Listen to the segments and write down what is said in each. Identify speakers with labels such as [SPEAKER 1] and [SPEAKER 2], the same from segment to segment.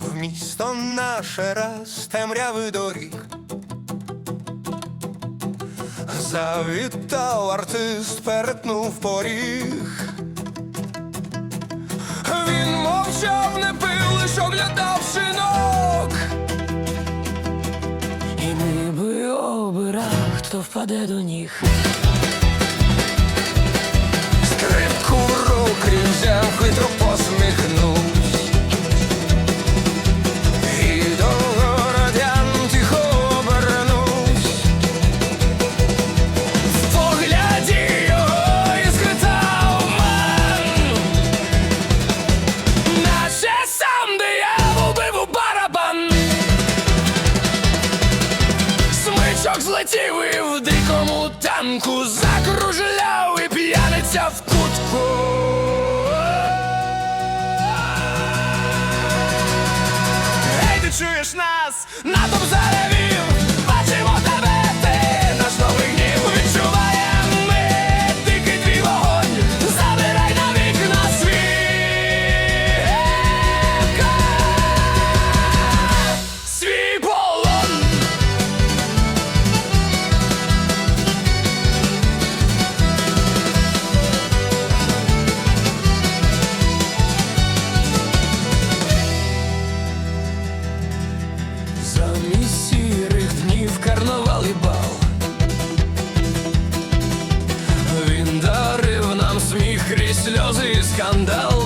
[SPEAKER 1] В місто наше раз темряви доріг. Завітав артист, перетнув поріг. Він мовчав, не пив, лиш оглядав шинок.
[SPEAKER 2] І ніби обирав, хто впаде до ніг.
[SPEAKER 1] В хитро посміхнувсь. І до городян тихо обернувсь. В погляді його іскритав ман. Наче сам диявол бив у барабан. Смичок злетів і в дикому танку закружляв і п'яниця в кутку. Нас? Натовп Замість сірих днів карнавал і бал. Він нам сміх крізь сльози і скандал.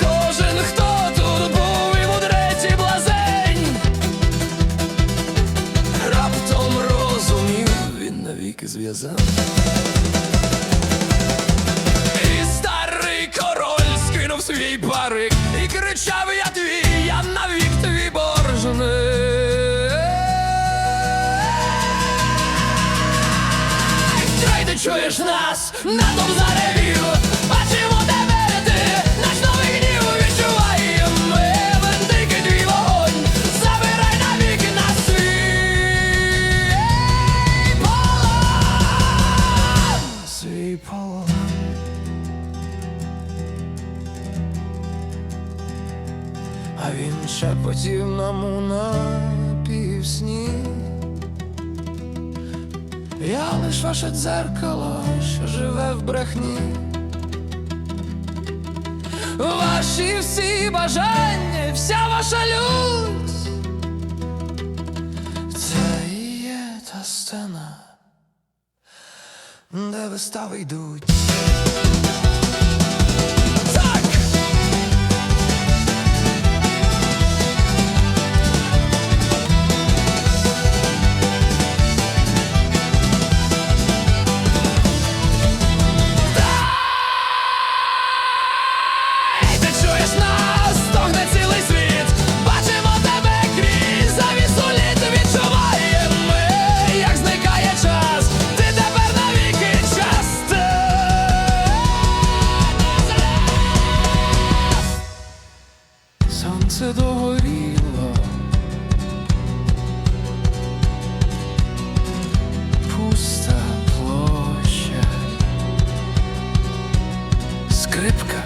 [SPEAKER 1] Кожен, хто тут був і мудрець блазень Раптом розумів, він навіки зв'язав чуєш нас, натовп заревів, бачимо тебе, ти, наш новий гнів відчуваємо ми, вендикий твій вогонь, забирай навіки на свій полон. Свій полон. А він шепотів нам у напівсні Я лиш ваше дзеркало, що живе в брехні. Ваші всі бажання, вся ваша лють Це і є та сцена, де вистави йдуть скрипка